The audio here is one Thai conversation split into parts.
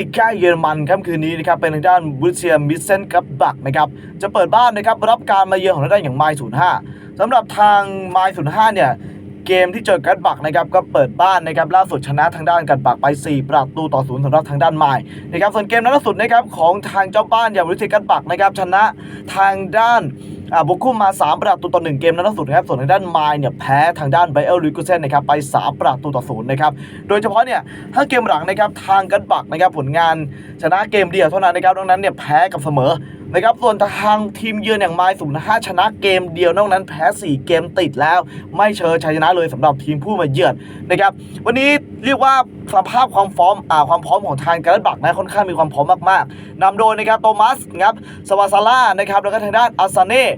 อีกค่ายเยอรมันค่ำคืนนี้นะครับเป็นทางด้านบูเซียมิเซนกับบักนะครับจะเปิดบ้านนะครับรับการมาเยือนของทางด้านอย่างไมล์05สำหรับทางไมล์05เนี่ยเกมที่เจอกันบักนะครับก็เปิดบ้านนะครับล่าสุดชนะทางด้านกันบักไป 4 ประตูต่อศูนย์สำหรับทางด้านไมล์นะครับส่วนเกมล่าสุดนะครับของทางเจ้าบ้านอย่างบูเซียกันบักนะครับชนะทางด้าน อ่าบุกคุมมา 3 ประตูต่อ 1 เกมล่าสุดนะครับ ส่วนทางด้านไมล์เนี่ยแพ้ทางด้านไบเอลลิกุเซนนะครับไป 3 ประตูต่อศูนย์นะครับ โดยเฉพาะเนี่ยถ้าเกมหลังนะครับทางกันบักนะครับผลงานชนะเกมเดียวเท่านั้นนะครับนอกนั้นเนี่ยแพ้กับเสมอนะครับส่วนทางทีมเยือนอย่างไมล์ศูนย์ห้าชนะเกมเดียวนอกนั้นแพ้ 4 เกมติดแล้ว ไม่เชิญชัยชนะเลยสำหรับทีมผู้มาเยือนนะครับวันนี้เรียกว่าสภาพความพร้อมอ่าความพร้อมของทางการบักนะค่อนข้างมีความพร้อมมากๆนำโดยนะครับโตมัสนะครับสวาซาร่านะครับแล้วก็ทางด้านอาซาเน่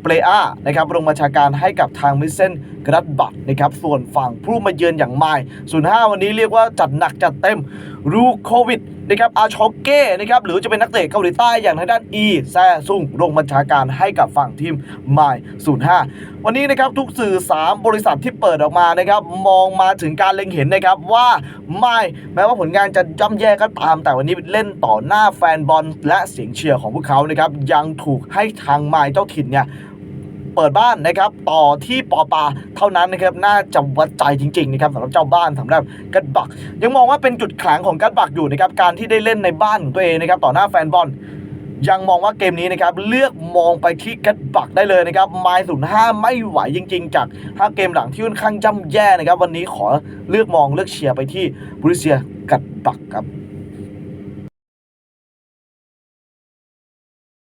เปรอานะครับลงบัญชาการให้กับทางมิเซนกรัดบักนะครับส่วนฝั่งผู้มาเยือนอย่างไมล์ศูนย์ห้าวันนี้เรียกว่าจัดหนักจัดเต็มรูโควิดนะครับอาชอกเก้นะครับหรือจะเป็นนักเตะเกาหลีใต้อย่างทางด้านอีแซซุ่งลงบัญชาการให้กับฝั่งทีมไมล์05วันนี้นะครับทุกสื่อ 3 บริษัทที่เปิดออกมานะครับมองมาถึงการเล็งเห็นนะครับว่าไม่แม้ว่าผลงานจะย่ำแย่ก็ตาม แต่วันนี้เล่นต่อหน้าแฟนบอลและเสียงเชียร์ของพวกเขานะครับยังถูกให้ทางไมล์เจ้าถิ่นเนี่ยเปิดบ้านนะครับต่อที่ปอปาเท่านั้นนะครับน่าจะวัดใจจริงๆนะครับสำหรับเจ้าบ้านสำหรับกัดบัก ยังมองว่าเป็นจุดแข็งของกัดบักอยู่นะครับการที่ได้เล่นในบ้านของตัวเองนะครับต่อหน้าแฟนบอลยังมองว่าเกมนี้นะครับเลือกมองไปที่กัดบักได้เลยนะครับไมล์ศูนย์ห้าไม่ไหวจริง ๆ จากห้าเกมหลังที่ค่อนข้างย่ำแย่นะครับ วันนี้ขอเลือกมองเลือกเชียร์ไปที่บุริเซียกัดบักครับ